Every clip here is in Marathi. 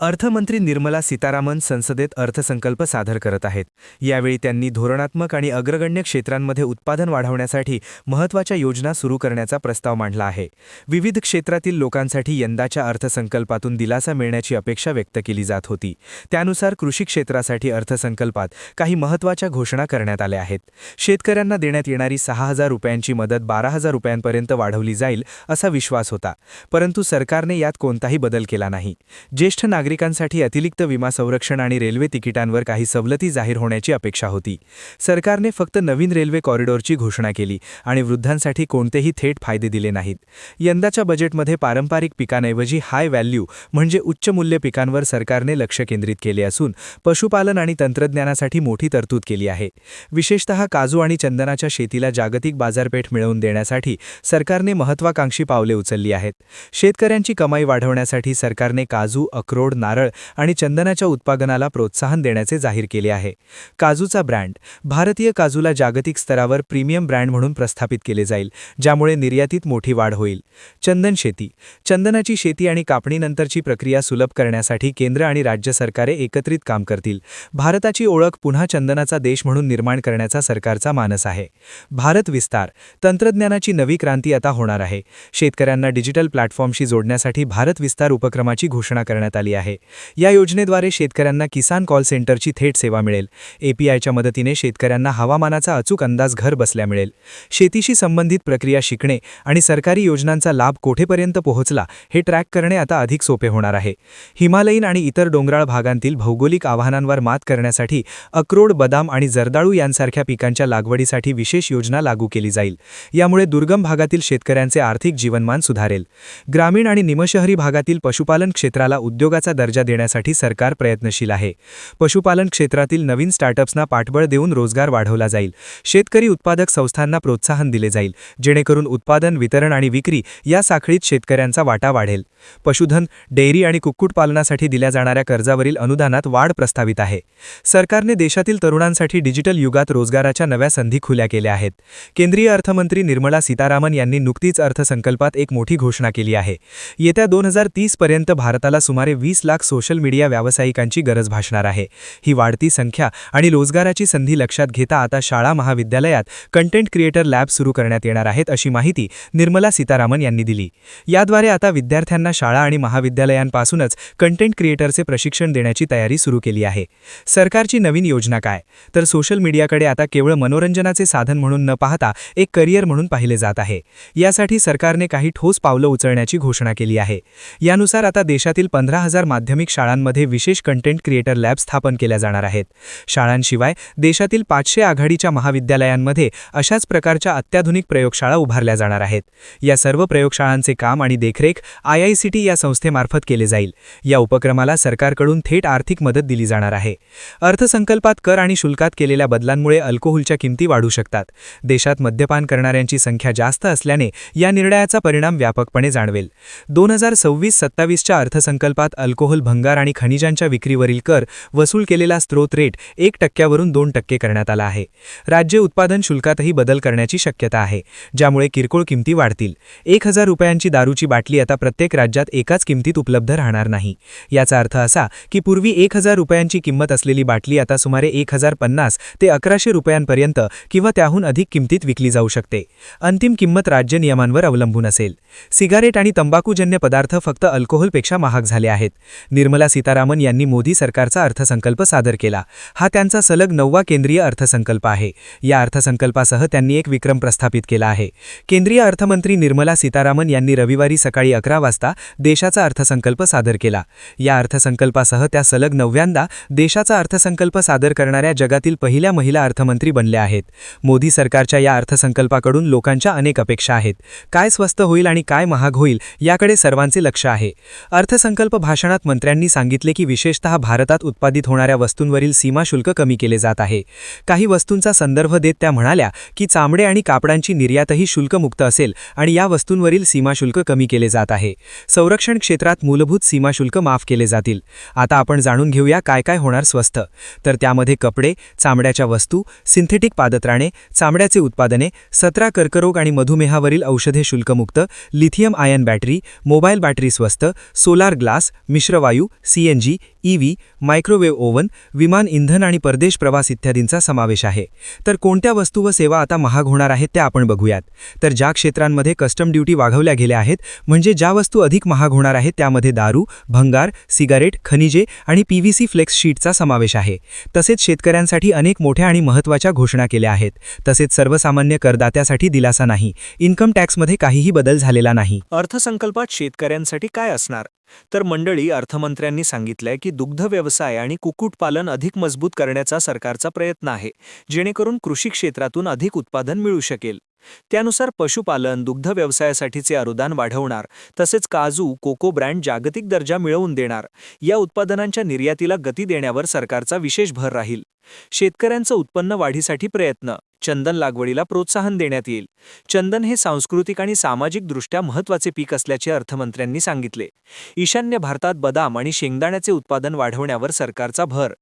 अर्थमंत्री निर्मला सीतारामन संसदेत अर्थसंकल्प सादर करत आहेत. यावेळी त्यांनी धोरणात्मक आणि अग्रगण्य क्षेत्रांमध्ये उत्पादन वाढवण्यासाठी महत्त्वाच्या योजना सुरू करण्याचा प्रस्ताव मांडला आहे. विविध क्षेत्रातील लोकांसाठी यंदाच्या अर्थसंकल्पातून दिलासा मिळण्याची अपेक्षा व्यक्त केली जात होती. त्यानुसार कृषी क्षेत्रासाठी अर्थसंकल्पात काही महत्त्वाच्या घोषणा करण्यात आल्या आहेत. शेतकऱ्यांना देण्यात येणारी सहा हजार रुपयांची मदत बारा हजार रुपयांपर्यंत वाढवली जाईल असा विश्वास होता परंतु सरकारने यात कोणताही बदल केला नाही. ज्येष्ठ नागरिकांसाठी अतिरिक्त विमा संरक्षण आणि रेल्वे तिकिटांवर काही सवलती जाहीर होण्याची अपेक्षा होती. सरकारने फक्त नवीन रेल्वे कॉरिडॉरची घोषणा केली आणि वृद्धांसाठी कोणतेही थेट फायदे दिले नाहीत. यंदाच्या बजेटमध्ये पारंपरिक पिकांऐवजी हाय व्हॅल्यू म्हणजे उच्च मूल्य पिकांवर सरकारने लक्ष केंद्रित केले असून पशुपालन आणि तंत्रज्ञानासाठी मोठी तरतूद केली आहे. विशेषतः काजू आणि चंदनाच्या शेतीला जागतिक बाजारपेठ मिळवून देण्यासाठी सरकारने महत्त्वाकांक्षी पावले उचलली आहेत. शेतकऱ्यांची कमाई वाढवण्यासाठी सरकारने काजू अक्रोड नारळ आणि चंदनाच्या उत्पादनाला प्रोत्साहन देण्याचे जाहीर केले आहे. काजूचा ब्रँड भारतीय काजूला जागतिक स्तरावर प्रीमियम ब्रँड म्हणून प्रस्थापित केले जाईल ज्यामुळे निर्यातीत मोठी वाढ होईल. चंदन शेती चंदनाची शेती आणि कापणीनंतरची प्रक्रिया सुलभ करण्यासाठी केंद्र आणि राज्य सरकारे एकत्रित काम करतील. भारताची ओळख पुन्हा चंदनाचा देश म्हणून निर्माण करण्याचा सरकारचा मानस आहे. भारत विस्तार तंत्रज्ञानाची नवी क्रांती आता होणार आहे. शेतकऱ्यांना डिजिटल प्लॅटफॉर्मशी जोडण्यासाठी भारत विस्तार उपक्रमाची घोषणा करण्यात आली आहे. या योजनेद्वारे शेतकऱ्यांना किसान कॉल सेंटरची थेट सेवा मिळेल. एपीआयच्या मदतीने शेतकऱ्यांना हवामानाचा अचूक अंदाज घर बसल्या मिळेल. शेतीशी संबंधित प्रक्रिया शिकणे आणि सरकारी योजनांचा लाभ कोठेपर्यंत पोहोचला हे ट्रॅक करणे आता अधिक सोपे होणार आहे. हिमालयीन आणि इतर डोंगराळ भागांतील भौगोलिक आव्हानांवर मात करण्यासाठी अक्रोड बदाम आणि जर्दाळू यांसारख्या पिकांच्या लागवडीसाठी विशेष योजना लागू केली जाईल. यामुळे दुर्गम भागातील शेतकऱ्यांचे आर्थिक जीवनमान सुधारेल. ग्रामीण आणि निमशहरी भागातील पशुपालन क्षेत्राला उद्योगाचा दर्जा देण्यासाठी सरकार प्रयत्नशील आहे. पशुपालन क्षेत्रातील नवीन स्टार्टअप्सना पाठबळ देऊन रोजगार वाढवला जाईल. शेतकरी उत्पादक संस्थांना प्रोत्साहन दिले जाईल जेणेकरून उत्पादन वितरण आणि विक्री या साखळीत शेतकऱ्यांचा वाटा वाढेल. पशुधन डेअरी आणि कुक्कुटपालनासाठी दिल्या जाणाऱ्या कर्जावरील अनुदानात वाढ प्रस्तावित आहे. सरकारने देशातील तरुणांसाठी डिजिटल युगात रोजगाराच्या नव्या संधी खुल्या केल्या आहेत. केंद्रीय अर्थमंत्री निर्मला सीतारामन यांनी नुकतीच अर्थसंकल्पात एक मोठी घोषणा केली आहे. येत्या दोन हजार तीसपर्यंत भारताला सुमारे वीस लाख सोशल मीडिया व्यावसायिकांची गरज भासणार आहे. ही वाढती संख्या आणि रोजगाराची संधी लक्षात घेता आता शाळा महाविद्यालयात कंटेंट क्रिएटर लॅब सुरू करण्यात येणार आहेत अशी माहिती निर्मला सीतारामन यांनी दिली. याद्वारे आता विद्यार्थ्यांना शाळा आणि महाविद्यालयांपासूनच कंटेंट क्रिएटरचे प्रशिक्षण देण्याची तयारी सुरू केली आहे. सरकारची नवीन योजना काय? तर सोशल मीडियाकडे आता केवळ मनोरंजनाचे साधन म्हणून न पाहता एक करिअर म्हणून पाहिले जात आहे. यासाठी सरकारने काही ठोस पावलं उचलण्याची घोषणा केली आहे. यानुसार आता देशातील पंधरा हजार माध्यमिक शाळांमध्ये विशेष कंटेंट क्रिएटर लॅब स्थापन केल्या जाणार आहेत. शाळांशिवाय देशातील पाचशे आघाडीच्या महाविद्यालयांमध्ये अशाच प्रकारच्या अत्याधुनिक प्रयोगशाळा उभारल्या जाणार आहेत. या सर्व प्रयोगशाळांचे काम आणि देखरेख आय आय सी टी या संस्थेमार्फत केले जाईल. या उपक्रमाला सरकारकडून थेट आर्थिक मदत दिली जाणार आहे. अर्थसंकल्पात कर आणि शुल्कात केलेल्या बदलांमुळे अल्कोहोलच्या किमती वाढू शकतात. देशात मद्यपान करणाऱ्यांची संख्या जास्त असल्याने या निर्णयाचा परिणाम व्यापकपणे जाणवेल. दोन हजार सव्वीस सत्तावीसच्या अर्थसंकल्पात अल्कोहोल भंगार आणि खनिजांच्या विक्रीवरील कर वसूल केलेला स्त्रोत रेट एक टक्क्यावरून दोन टक्के करण्यात आला आहे. राज्य उत्पादन शुल्कातही बदल करण्याची शक्यता आहे ज्यामुळे किरकोळ किमती वाढतील. एक हजार रुपयांची दारूची बाटली आता प्रत्येक राज्यात एकाच किमतीत उपलब्ध राहणार नाही. याचा अर्थ असा की पूर्वी एक हजार रुपयांची किंमत असलेली बाटली आता सुमारे एक हजार पन्नास ते अकराशे रुपयांपर्यंत किंवा त्याहून अधिक किमतीत विकली जाऊ शकते. अंतिम किंमत राज्य नियमांवर अवलंबून असेल. सिगारेट आणि तंबाखूजन्य पदार्थ फक्त अल्कोहोलपेक्षा महाग झाले आहेत. निर्मला सीतारामन यांनी मोदी सरकारचा अर्थसंकल्प सादर केला. हा त्यांचा सलग नववा केंद्रीय अर्थसंकल्प आहे. या अर्थसंकल्पासह त्यांनी एक विक्रम प्रस्थापित केला आहे. केंद्रीय अर्थमंत्री निर्मला सीतारामन यांनी रविवारी सकाळी अकरा वाजता देशाचा अर्थसंकल्प सादर केला. या अर्थसंकल्पासह त्या सलग नवव्यांदा देशाचा अर्थसंकल्प सादर करणाऱ्या जगातील पहिल्या महिला अर्थमंत्री बनल्या आहेत. मोदी सरकारच्या या अर्थसंकल्पाकडून लोकांच्या अनेक अपेक्षा आहेत. काय स्वस्त होईल आणि काय महाग होईल याकडे सर्वांचे लक्ष आहे. अर्थसंकल्प भाषणात मंत्र्यांनी सांगितले की विशेषतः भारतात उत्पादित होणाऱ्या वस्तूंवरील सीमा शुल्क कमी केले जात आहे. काही वस्तूंचा संदर्भ देत त्या म्हणाल्या की चामडे आणि कापडांची निर्यातही शुल्कमुक्त असेल आणि या वस्तूंवरील सीमाशुल्क कमी केले जात आहे. संरक्षण क्षेत्रात मूलभूत सीमाशुल्क माफ केले जातील. आता आपण जाणून घेऊया काय काय होणार स्वस्त. तर त्यामध्ये कपडे चामड्याच्या वस्तू सिंथेटिक पादत्राणे चामड्याचे उत्पादने सतरा कर्करोग आणि मधुमेहावरील औषधे शुल्कमुक्त lithium ion battery mobile battery स्वस्त सोलार ग्लास मिश्र मिश्रवायू सीएनजी ईव्ही मायक्रोवेव्ह ओव्हन विमान इंधन आणि परदेश प्रवास इत्यादींचा समावेश आहे. तर कोणत्या वस्तू व सेवा आता महाग होणार आहेत त्या आपण बघूयात. तर ज्या क्षेत्रांमध्ये कस्टम ड्युटी वाघवल्या गेल्या आहेत म्हणजे ज्या वस्तू अधिक महाग होणार आहेत त्यामध्ये दारू भंगार सिगारेट खनिजे आणि पीव्हीसी फ्लेक्स शीटचा समावेश आहे. तसेच शेतकऱ्यांसाठी अनेक मोठ्या आणि महत्त्वाच्या घोषणा केल्या आहेत. तसेच सर्वसामान्य करदात्यासाठी दिलासा नाही. इन्कम टॅक्समध्ये काहीही बदल झालेला नाही. अर्थसंकल्पात शेतकऱ्यांसाठी काय असणार? तर मंडळी अर्थमंत्र्यांनी सांगितलंय की दुग्ध व्यवसाय आणि कुक्कुटपालन अधिक मजबूत करण्याचा सरकारचा प्रयत्न आहे जेणेकरून कृषी क्षेत्रातून अधिक उत्पादन मिळू शकेल. त्यानुसार पशुपालन दुग्ध व्यवसायासाठीचे अनुदान वाढवणार तसेच काजू कोको ब्रँड जागतिक दर्जा मिळवून देणार या उत्पादनांच्या निर्यातीला गती देण्यावर सरकारचा विशेष भर राहील. शेतकऱ्यांचं उत्पन्न वाढीसाठी प्रयत्न. चंदन लागवडीला प्रोत्साहन देण्यात येईल. चंदन हे सांस्कृतिक आणि सामाजिकदृष्ट्या महत्त्वाचे पीक असल्याचे अर्थमंत्र्यांनी सांगितले. ईशान्य भारतात बदाम आणि शेंगदाण्याचे उत्पादन वाढवण्यावर सरकारचा भर.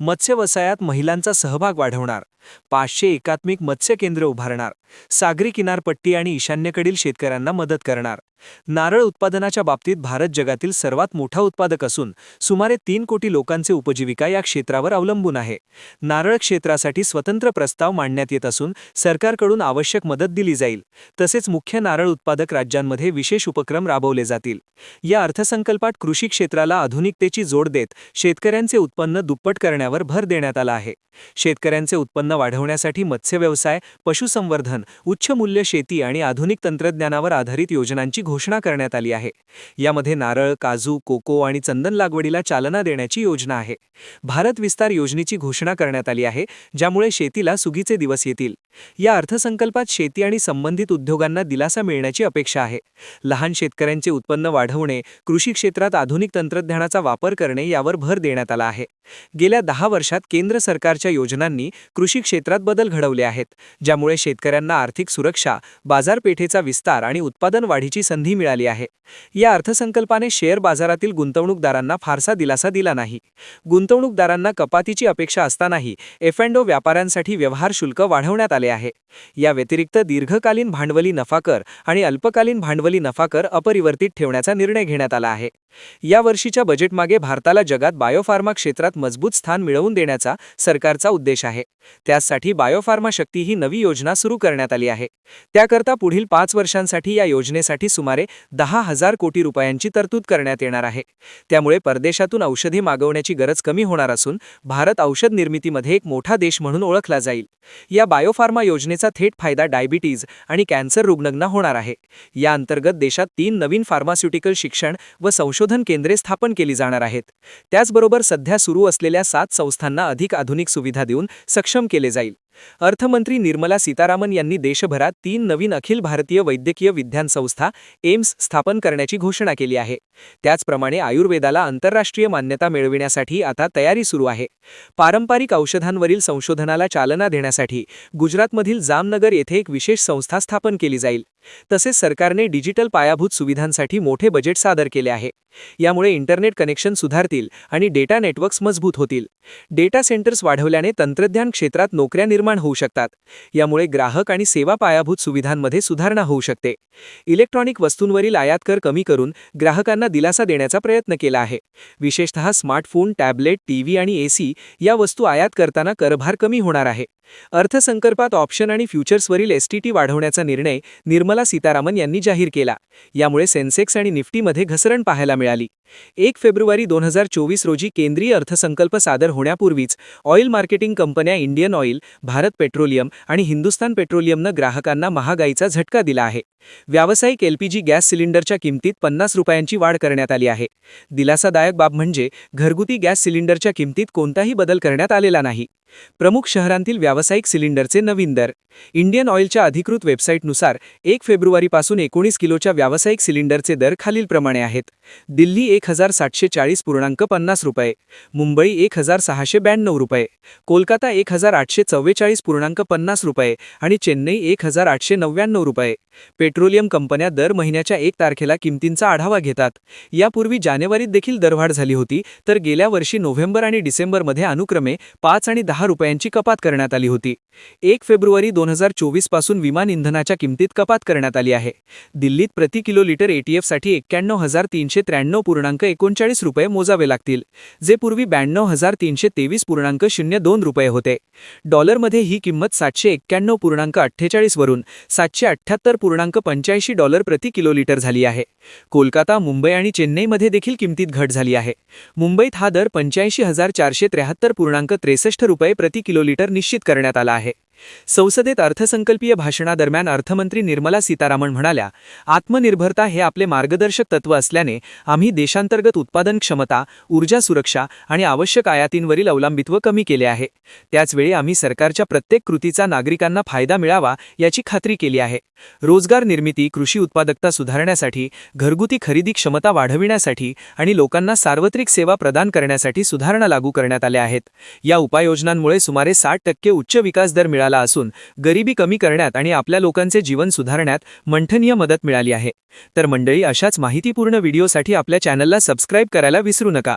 मत्स्यवसायात महिलांचा सहभाग वाढवणार. पाचशे एकात्मिक मत्स्य केंद्र उभारणार. सागरी किनारपट्टी आणि ईशान्येकडील शेतकऱ्यांना मदत करणार. नारळ उत्पादनाच्या बाबतीत भारत जगातील सर्वात मोठा उत्पादक असून सुमारे तीन कोटी लोकांचे उपजीविका या क्षेत्रावर अवलंबून आहे. नारळ क्षेत्रासाठी स्वतंत्र प्रस्ताव मांडण्यात येत असून सरकारकडून आवश्यक मदत दिली जाईल. तसेच मुख्य नारळ उत्पादक राज्यांमध्ये विशेष उपक्रम राबवले जातील. या अर्थसंकल्पात कृषी क्षेत्राला आधुनिकतेची जोड देत शेतकऱ्यांचे उत्पन्न दुप्पट करण्यावर भर देण्यात आला आहे. शेतकऱ्यांचे उत्पन्न वाढवण्यासाठी मत्स्यव्यवसाय पशुसंवर्धन उच्च मूल्य शेती आणि आधुनिक तंत्रज्ञानावर आधारित योजनांची घोषणा करण्यात आली आहे. यामध्ये नारळ काजू कोको आणि चंदन लागवडीला चालना देण्याची योजना आहे. भारत विस्तार योजनेची घोषणा करण्यात आली आहे ज्यामुळे शेतीला सुगीचे दिवस येतील. या अर्थसंकल्पात शेती आणि संबंधित उद्योगांना दिलासा मिळण्याची अपेक्षा आहे. लहान शेतकऱ्यांचे उत्पन्न वाढवणे कृषी क्षेत्रात आधुनिक तंत्रज्ञानाचा वापर करणे यावर भर देण्यात आला आहे. गेल्या दहा वर्षात केंद्र सरकारच्या योजनांनी कृषी क्षेत्रात बदल घडवले आहेत ज्यामुळे शेतकऱ्यांना आर्थिक सुरक्षा बाजारपेठेचा विस्तार आणि उत्पादन वाढीची संधी मिळाली आहे. या अर्थसंकल्पाने शेअर बाजारातील गुंतवणूकदारांना फारसा दिलासा दिला नाही. गुंतवणूकदारांना कपातीची अपेक्षा असतानाही एफएंडो व्यापाऱ्यांसाठी व्यवहार शुल्क वाढवण्यात आले आहे. या व्यतिरिक्त दीर्घकालीन भांडवली नफा कर आणि अल्पकालीन भांडवली नफा कर अपरिवर्तित ठेवण्याचा निर्णय घेण्यात आला आहे. या वर्षीच्या बजेटमागे भारताला जगात बायोफार्मा क्षेत्रात मजबूत स्थान मिळवून देण्याचा सरकारचा उद्देश आहे. त्यासाठी बायोफार्मा शक्ती ही नवी योजना सुरू करण्यात आली आहे. त्याकरता पुढील पाच वर्षांसाठी या योजनेसाठी सुमारे दहा हजार कोटी रुपयांची तरतूद करण्यात येणार आहे. त्यामुळे परदेशातून औषधे मागवण्याची गरज कमी होणार असून भारत औषध निर्मितीमध्ये एक मोठा देश म्हणून ओळखला जाईल. या बायोफार्मा योजनेचा थेट फायदा डायबिटीज आणि कॅन्सर रुग्णांना होणार आहे. या अंतर्गत देशात तीन नवीन फार्मास्युटिकल शिक्षण व संशोधन केंद्रे स्थापन केली जाणार आहेत. त्याचबरोबर सध्या सुरू असलेल्या सात संस्थांना अधिक आधुनिक सुविधा देऊन सक्षम केले जाईल. अर्थमंत्री निर्मला सीतारामन यांनी देशभरात तीन नवीन अखिल भारतीय वैद्यकीय विज्ञान संस्था एम्स स्थापन करण्याची घोषणा केली आहे. त्याचप्रमाणे आयुर्वेदाला आंतरराष्ट्रीय मान्यता मिळविण्यासाठी आता तयारी सुरू आहे. पारंपरिक औषधांवरील संशोधनाला चालना देण्यासाठी गुजरातमधील जामनगर येथे एक विशेष संस्था स्थापन केली जाईल. तसेच सरकारने डिजिटल पायाभूत सुविधांसाठी मोठे बजेट सादर केले आहे. यामुळे इंटरनेट कनेक्शन सुधारतील आणि डेटा नेटवर्क्स मजबूत होतील. डेटा सेंटर्स वाढवल्याने तंत्रज्ञान क्षेत्रात नोकऱ्या निर्माण होऊ शकतात. यामुळे ग्राहक आणि सेवा पायाभूत सुविधांमध्ये सुधारणा होऊ शकते. इलेक्ट्रॉनिक वस्तूंवरील आयात कर कमी करून ग्राहकांना दिलासा देण्याचा प्रयत्न केला आहे. विशेषतः स्मार्टफोन टॅबलेट टीव्ही आणि एसी या वस्तू आयात करताना करभार कमी होणार आहे. अर्थसंकल्पात ऑप्शन आणि फ्युचर्सवरील एसटीटी वाढवण्याचा निर्णय निर्मला सीतारामन यांनी जाहीर केला. यामुळे सेन्सेक्स आणि निफ्टीमध्ये घसरण पाहायला मिळाली. एक फेब्रुवारी दोन हजार चोवीस रोजी केंद्रीय अर्थसंकल्प सादर होण्यापूर्वीच ऑइल मार्केटिंग कंपन्या इंडियन ऑइल भारत पेट्रोलियम आणि हिंदुस्तान पेट्रोलियमनं ग्राहकांना महागाईचा झटका दिला आहे. व्यावसायिक एलपीजी गॅस सिलिंडरच्या किमतीत पन्नास रुपयांची वाढ करण्यात आली आहे. दिलासादायक बाब म्हणजे घरगुती गॅस सिलिंडरच्या किमतीत कोणताही बदल करण्यात आलेला नाही. प्रमुख शहरांतील व्यावसायिक सिलिंडरचे नवीन दर. इंडियन ऑइलच्या अधिकृत वेबसाईटनुसार एक फेब्रुवारीपासून एकोणीस किलोच्या व्यावसायिक सिलिंडरचे दर खालीलप्रमाणे आहेत. दिल्ली एक हजार सातशे चाळीस पूर्णांक पन्नास रुपये. मुंबई एक हजार सहाशे ब्याण्णव रुपये. कोलकाता एक हजार आठशे चव्वेचाळीस पूर्णांक पन्नास रुपये आणि चेन्नई एक हजार आठशे नव्याण्णव रुपये. पेट्रोलियम कंपन्या दर महिन्याच्या एक तारखेला किमतींचा आढावा घेतात. यापूर्वी जानेवारीत देखील दरवाढ झाली होती तर गेल्या वर्षी नोव्हेंबर आणि डिसेंबरमध्ये अनुक्रमे पाच आणि दहा रुपयांची कपात करण्यात आली होती. एक फेब्रुवारी दोन हजार चोवीसपासून विमान इंधनाच्या किमतीत कपात करण्यात आली आहे. दिल्लीत प्रति किलो लिटर एटीएफसाठी एक्क्याण्णव हजार तीनशे त्र्याण्णव पूर्णांक एकोणचाळीस रुपये मोजावे लागतील जे पूर्वी ब्याण्णव हजार तीनशे तेवीस पूर्णांक शून्य दोन रुपये होते. डॉलरमध्ये ही किंमत सातशे एक्क्याण्णव पूर्णांक अठ्ठेचाळीसवरून सातशे अठ्ठ्याहत्तर पूर्णांक पंच्याऐंशी डॉलर प्रति किलो लिटर झाली आहे. कोलकाता मुंबई आणि चेन्नईमध्ये देखील किमतीत घट झाली आहे. मुंबईत हा दर पंच्याऐंशी हजार चारशे त्र्याहत्तर पूर्णांक त्रेसष्ट रुपये प्रति किलो लिटर निश्चित करण्यात आला आहे. आहे संसदेत अर्थसंकल्पीय भाषणादरम्यान अर्थमंत्री निर्मला सीतारामन म्हणाल्या आत्मनिर्भरता हे आपले मार्गदर्शक तत्व असल्याने आम्ही देशांतर्गत उत्पादन क्षमता ऊर्जा सुरक्षा आणि आवश्यक आयातींवरील अवलंबित्व कमी केले आहे. त्याचवेळी आम्ही सरकारच्या प्रत्येक कृतीचा नागरिकांना फायदा मिळावा याची खात्री केली आहे. रोजगार निर्मिती कृषी उत्पादकता सुधारण्यासाठी घरगुती खरेदी क्षमता वाढविण्यासाठी आणि लोकांना सार्वत्रिक सेवा प्रदान करण्यासाठी सुधारणा लागू करण्यात आल्या आहेत. या उपाययोजनांमुळे सुमारे साठ टक्के उच्च विकास दर मिळाला मिळाला असून गरिबी कमी करण्यात आणि आपल्या लोकांचे जीवन सुधारण्यात मंठनीय मदत मिळाली आहे. तर मंडळी अशाच माहितीपूर्ण व्हिडिओसाठी आपल्या चॅनलला सबस्क्राईब करायला विसरू नका.